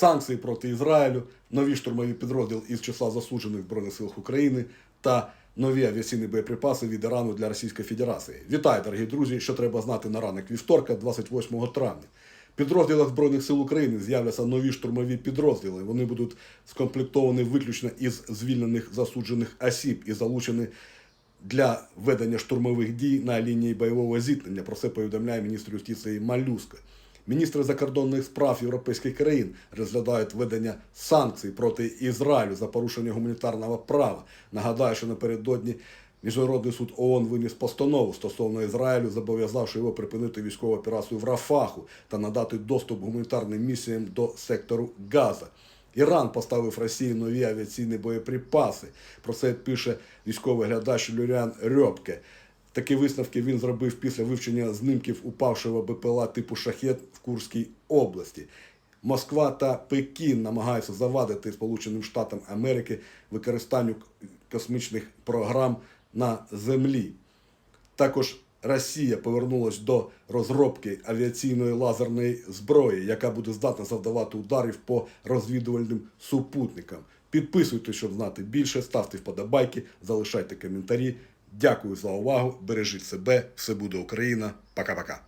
санкції проти Ізраїлю, нові штурмові підрозділи із числа засуджених Збройних сил України та нові авіаційні боєприпаси від Ірану для Російської Федерації. Вітаю, дорогі друзі! Що треба знати на ранок вівторка, 28 травня. В підрозділах Збройних сил України з'являться нові штурмові підрозділи. Вони будуть скомплектовані виключно із звільнених засуджених осіб і залучені для ведення штурмових дій на лінії бойового зіткнення. Про це повідомляє міністр юстиції Малюска. Міністри закордонних справ європейських країн розглядають введення санкцій проти Ізраїлю за порушення гуманітарного права. Нагадаю, що напередодні Міжнародний суд ООН виніс постанову стосовно Ізраїлю, зобов'язавши його припинити військову операцію в Рафаху та надати доступ гуманітарним місіям до сектору Газа. Іран поставив Росії нові авіаційні боєприпаси. Про це пише військовий глядач Люріан Рьобке. Такі висновки він зробив після вивчення знімків упавшого БПЛА типу Шахет в Курській області. Москва та Пекін намагаються завадити Сполученим Штатам Америки використанню космічних програм на землі. Також Росія повернулась до розробки авіаційної лазерної зброї, яка буде здатна завдавати ударів по розвідувальним супутникам. Підписуйтесь, щоб знати більше, ставте вподобайки, залишайте коментарі. Дякую за увагу. Бережіть себе. Все буде Україна. Пока-пока.